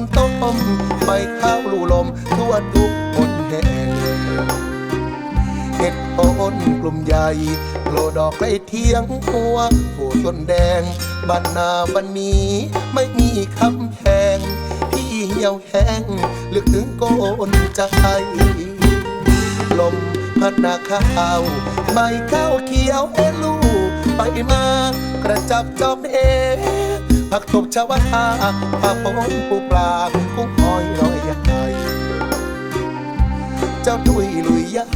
นต้มใบข้าวลู่ลม ทั่วทุกคนแห่งเห็ดโคนกลุ่มใหญ่โลดอกใกล้เทียงหัวผู้ต้นแดงบ้านนาวันนี้ไม่มีคำแพงพี่เหี่ยวแห้งลึกถึงโกนใจลมพัดนาข้าวใบข้าวเขียวเอลูไปมากระจับจอบเอ ผักตบชาวาปลาปนปูปลากุ้งหอยลอยใหญ่เจ้าดุยลุยยา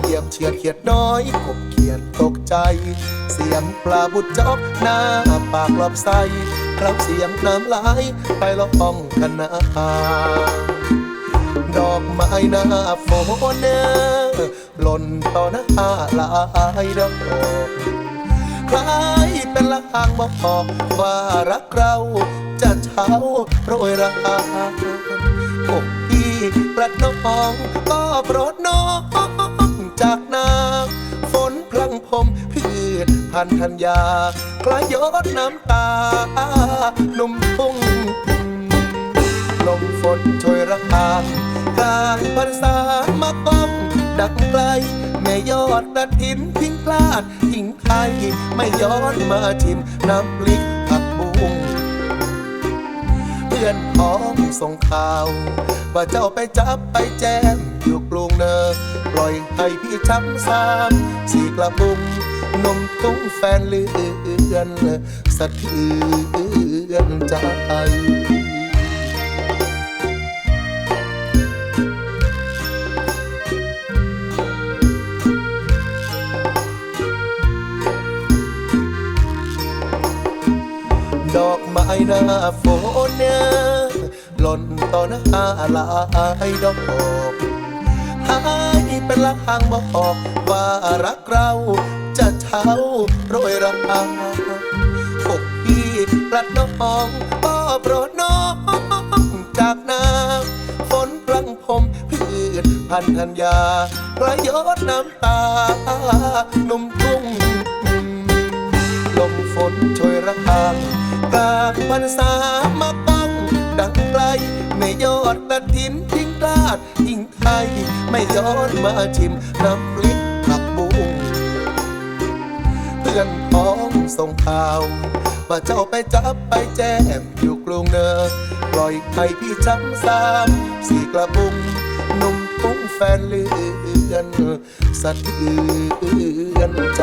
เหยียบเฉียดเขียดน้อยกบเขียดตกใจ เสียงปลาบุดจอกหน้าปากลอบใสครับเสียงน้ำไหลไปละห้องกันนาดอกไม้หน้าฝนเนหล่นต่อหน้าลายดอก คล้ายเป็นละหางบอกว่ารักเราจะเช้าโรยราอกพี่ประนองก็โปรดน้องจากนาฝนพลังพมพืชพันธัญญาคลายยดน้ำตาหนุ่มทุ่งลมฝนโชยระคางกลางพรรษามาก้อง ดักไกล แม่ยอดกระถินทิ้งพลาดทิ้งไทยไม่ย้อนมาชิมน้ำพริกผักบุ้งเพื่อนพ้องส่งข่าว ว่าเจ้าไปจับไปแจมอยู่กรุงเนอปล่อยให้พี่ช้ำซ้ำสีกระบุงนมตุ้งแฟนเลือนสะเทือน อกไม้หน้าฝนเนี่ยหล่นต่อหน้าลายดอกหายเป็นลางบอกว่ารักเราจะเช้าโรยราอกพี่กลัดน้องก็โปรดน้องจากน้ำฝนพลังพมพืชพันธัญญาประยดน้ำตาหนุ่มทุ่งลมฝนโชยระคางกา งพรรษามาป้องดังไกลไม่ยอดกระถินทิ้งกลาดทิ้งไทยไม่ย้อนมาชิมน้ำพริกผักบุ้งเพื่อนพ้องส่งข่าว ว่าเจ้าไปจับไปแจมอยู่กรุงเนอปล่อยให้พี่ช้ำซ้ำสีกระบุงหนุ่มทุ่งแฟนเลือนสะเทือนใจ